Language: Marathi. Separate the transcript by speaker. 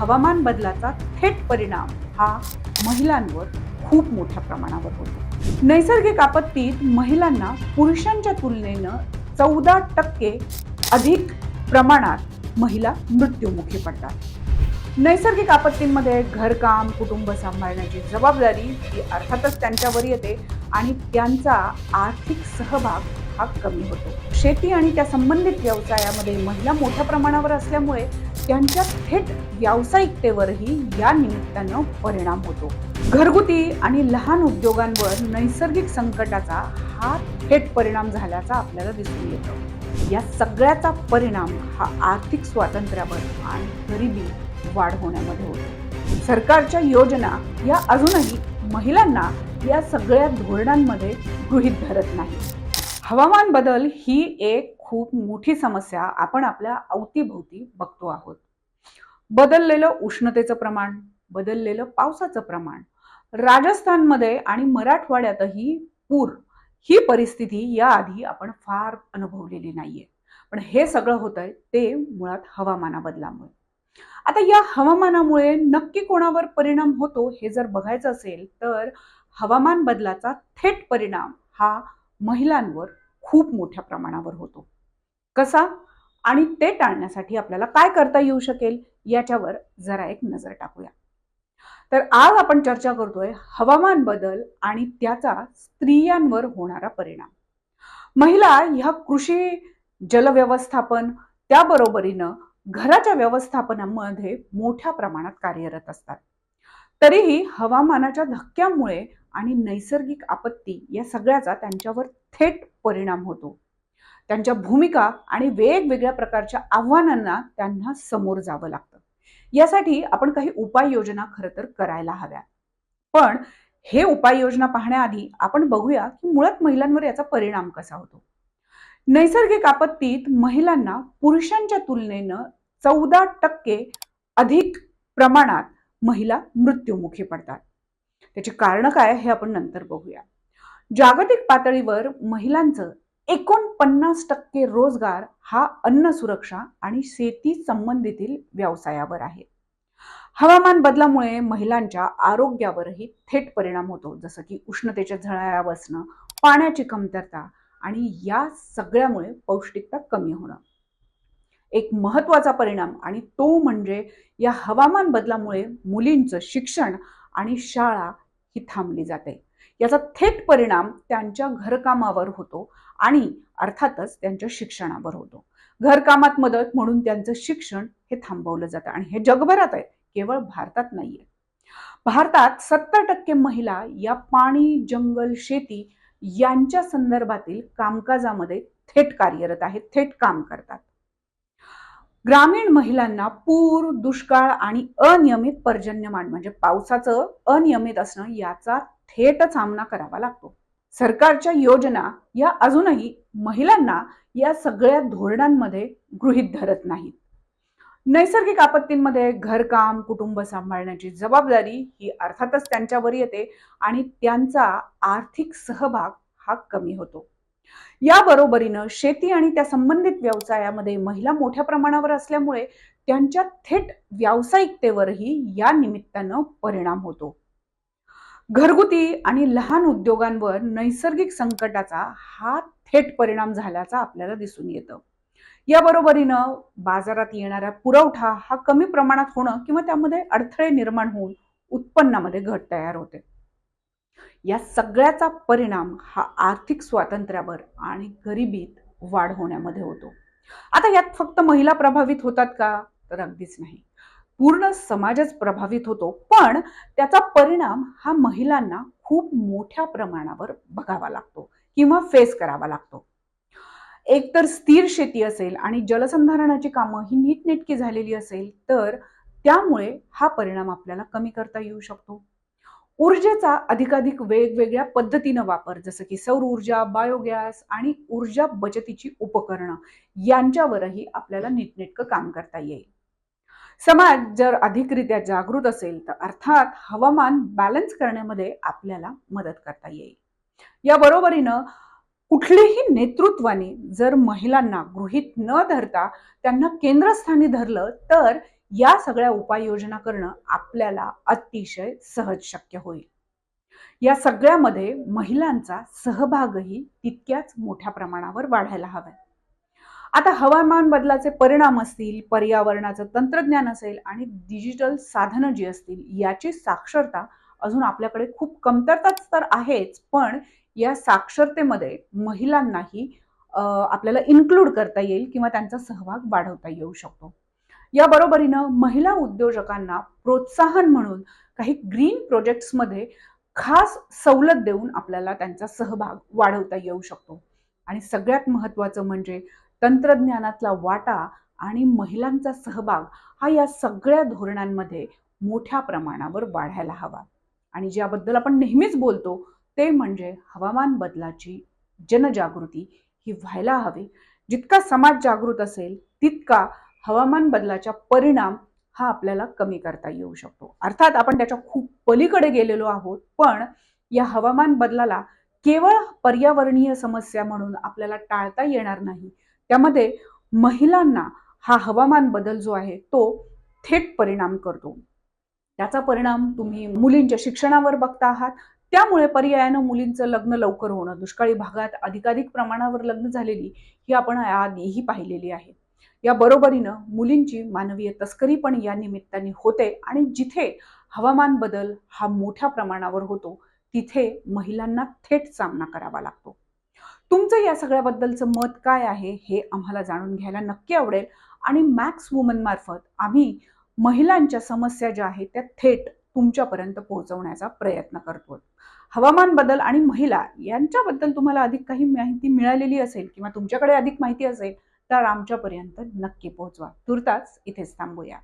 Speaker 1: हवामान बदलाचा थेट परिणाम हा महिलांवर खूप मोठ्या प्रमाणावर होतो. नैसर्गिक आपत्तीत महिलांना पुरुषांच्या तुलनेनं चौदा टक्के अधिक प्रमाणात महिला मृत्युमुखी पडतात. नैसर्गिक आपत्तींमध्ये घरकाम कुटुंब सांभाळण्याची जबाबदारी ही अर्थातच त्यांच्यावर येते आणि त्यांचा आर्थिक सहभाग हा कमी होतो. शेती आणि त्या संबंधित व्यवसायामध्ये महिला मोठ्या प्रमाणावर असल्यामुळे त्यांच्या थेट व्यावसायिकतेवरही या निमित्तानं परिणाम होतो. घरगुती आणि लहान उद्योगांवर नैसर्गिक संकटाचा हा थेट परिणाम झाल्याचा आपल्याला दिसून येतो. या सगळ्याचा परिणाम हा आर्थिक स्वातंत्र्यावर आणि गरिबी वाढ होण्यामध्ये होतो. सरकारच्या योजना या अजूनही महिलांना या सगळ्या धोरणांमध्ये गृहीत धरत नाही. हवामान बदल ही एक खूप मोठी समस्या आपण आपल्या अवतीभोवती बघतो आहोत. बदललेलं उष्णतेचं प्रमाण बदललेलं पावसाचं प्रमाण राजस्थानमध्ये आणि मराठवाड्यातही पूर ही परिस्थिती याआधी आपण फार अनुभवलेली नाहीये. पण हे सगळं होतंय ते मुळात हवामानाबदलामुळे आता या हवामानामुळे नक्की कोणावर परिणाम होतो हे जर बघायचं असेल तर हवामान बदलाचा थेट परिणाम हा महिलांवर खूप मोठ्या प्रमाणावर होतो. कसा? आणि ते टाळण्यासाठी आपल्याला काय करता येऊ शकेल? याच्यावर जरा एक नजर टाकूया. तर आज आपण चर्चा करतोय हवामान बदल आणि त्याचा स्त्रियांवर होणारा परिणाम. महिला ह्या कृषी जलव्यवस्थापन त्याबरोबरीनं घराच्या व्यवस्थापनामध्ये मोठ्या प्रमाणात कार्यरत असतात. तरीही हवामानाच्या धक्क्यामुळे आणि नैसर्गिक आपत्ती या सगळ्याचा त्यांच्यावर थेट परिणाम होतो. त्यांच्या भूमिका आणि वेगवेगळ्या प्रकारच्या आव्हानांना त्यांना समोर जावं लागतं. यासाठी आपण काही उपाययोजना खरं तर करायला हव्या पण हे उपाययोजना पाहण्याआधी आपण बघूया की मुळात महिलांवर याचा परिणाम कसा होतो. नैसर्गिक आपत्तीत महिलांना पुरुषांच्या तुलनेनं चौदा टक्के अधिक प्रमाणात महिला मृत्युमुखी पडतात. त्याची कारणं काय हे आपण नंतर बघूया. जागतिक पातळीवर महिलांचं एकोणपन्नास टक्के रोजगार हा अन्न सुरक्षा आणि शेती संबंधितील व्यवसायावर आहे. हवामान बदलामुळे महिलांच्या आरोग्यावरही थेट परिणाम होतो जसं की उष्णतेच्या झळाया बसणं पाण्याची कमतरता आणि या सगळ्यामुळे पौष्टिकता कमी होणं. एक महत्त्वाचा परिणाम आणि तो म्हणजे या हवामान बदलामुळे मुलींचं शिक्षण आणि शाळा ही थांबली जाते. याचा थेट परिणाम त्यांच्या घरकामावर होतो आणि अर्थातच त्यांच्या शिक्षणावर होतो. घरकामात मदत म्हणून त्यांचं शिक्षण हे थांबवलं जातं आणि हे जगभरात आहे केवळ भारतात नाहीये. भारतात सत्तर टक्के महिला या पाणी जंगल शेती यांच्या संदर्भातील कामकाजामध्ये थेट कार्यरत आहेत थेट काम करतात. ग्रामीण महिलांना पूर दुष्काळ आणि अनियमित पर्जन्यमान म्हणजे पावसाचं अनियमित असणं याचा थेट सामना करावा लागतो. सरकारच्या योजना या अजूनही महिलांना या सगळ्या धोरणांमध्ये गृहीत धरत नाहीत. नैसर्गिक आपत्तींमध्ये घरकाम कुटुंब सांभाळण्याची जबाबदारी ही अर्थातच त्यांच्यावर येते आणि त्यांचा आर्थिक सहभाग हा कमी होतो. या बरोबरीनं शेती आणि त्या संबंधित व्यवसायामध्ये महिला मोठ्या प्रमाणावर असल्यामुळे त्यांच्या थेट व्यावसायिकतेवरही या निमित्तानं परिणाम होतो. घरगुती आणि लहान उद्योगांवर नैसर्गिक संकटाचा हा थेट परिणाम झाल्याचा आपल्याला दिसून येतं. या बरोबरीनं बाजारात येणारा पुरवठा हा कमी प्रमाणात होणं किंवा त्यामध्ये अडथळे निर्माण होऊन उत्पन्नामध्ये घट तयार होते. या सगळ्याचा परिणाम हा आर्थिक स्वातंत्र्यावर आणि गरिबीत वाढ होण्यामध्ये होतो. आता यात फक्त महिला प्रभावित होतात का? तर अगदीच नाही. पूर्ण समाजच प्रभावित होतो. पण त्याचा परिणाम हा महिलांना खूप मोठ्या प्रमाणावर बघावा लागतो किंवा फेस करावा लागतो. एकतर स्थिर शेती असेल आणि जलसंधारणाची कामं ही नीटनेटकी झालेली असेल तर त्यामुळे हा परिणाम आपल्याला कमी करता येऊ शकतो. ऊर्जेचा अधिकाधिक वेगवेगळ्या पद्धतीनं वापर जसं की सौर ऊर्जा बायोगॅस आणि ऊर्जा बचतीची उपकरणं यांच्यावरही आपल्याला नीटनेटकं काम करता येईल. समाज जर अधिकरित्या जागृत असेल तर अर्थात हवामान बॅलन्स करण्यामध्ये आपल्याला मदत करता येईल. या बरोबरीनं कुठलेही नेतृत्वाने जर महिलांना गृहीत न धरता त्यांना केंद्रस्थानी धरलं तर या सगळ्या उपाययोजना करणं आपल्याला अतिशय सहज शक्य होईल. या सगळ्यामध्ये महिलांचा सहभागही तितक्याच मोठ्या प्रमाणावर वाढायला हवा. आता हवामान बदलाचे परिणाम असतील पर्यावरणाचं तंत्रज्ञान असेल आणि डिजिटल साधनं जी असतील याची साक्षरता अजून आपल्याकडे खूप कमतरताच तर आहेच पण या साक्षरतेमध्ये महिलांनाही आपल्याला इन्क्लूड करता येईल किंवा त्यांचा सहभाग वाढवता येऊ शकतो. या बरोबरीनं महिला उद्योजकांना प्रोत्साहन म्हणून काही ग्रीन प्रोजेक्ट्समध्ये खास सवलत देऊन आपल्याला त्यांचा सहभाग वाढवता येऊ शकतो. आणि सगळ्यात महत्त्वाचं म्हणजे तंत्रज्ञानातला वाटा आणि महिलांचा सहभाग हा या सगळ्या धोरणांमध्ये मोठ्या प्रमाणावर वाढायला हवा. आणि ज्याबद्दल आपण नेहमीच बोलतो ते म्हणजे हवामान बदलाची जनजागृती ही व्हायला हवी. जितका समाज जागृत असेल तितका हवामान बदलाचा परिणाम हा आपल्याला कमी करता येऊ शकतो. अर्थात आपण त्याच्या खूप पलीकडे गेलेलो आहोत पण या हवामान बदलाला केवळ पर्यावरणीय समस्या म्हणून आपल्याला टाळता येणार नाही त्यामध्ये महिलांना हा हवामान बदल जो आहे तो थेट परिणाम करतो. त्याचा परिणाम तुम्ही मुलींच्या शिक्षणावर बघता आहात. त्यामुळे पर्यायानं मुलींचं लग्न लवकर होणं दुष्काळी भागात अधिकाधिक प्रमाणावर लग्न झालेली ही आपण आधीही पाहिलेली आहे. या बरोबरीनं मुलींची मानवीय तस्करी पण या निमित्ताने होते आणि जिथे हवामान बदल हा मोठ्या प्रमाणावर होतो तिथे महिलांना थेट सामना करावा लागतो. तुमचं या सगळ्याबद्दलचं मत काय आहे हे आम्हाला जाणून घ्यायला नक्की आवडेल. आणि मॅक्स वुमन मार्फत आम्ही महिलांच्या समस्या ज्या आहेत त्या थेट तुमच्यापर्यंत पोहोचवण्याचा प्रयत्न करतो हवामान बदल आणि महिला यांच्याबद्दल तुम्हाला अधिक काही माहिती मिळालेली असेल किंवा तुमच्याकडे अधिक माहिती असेल तर आमच्यापर्यंत नक्की पोहोचवा. तुर्तास इथेच थांबूया.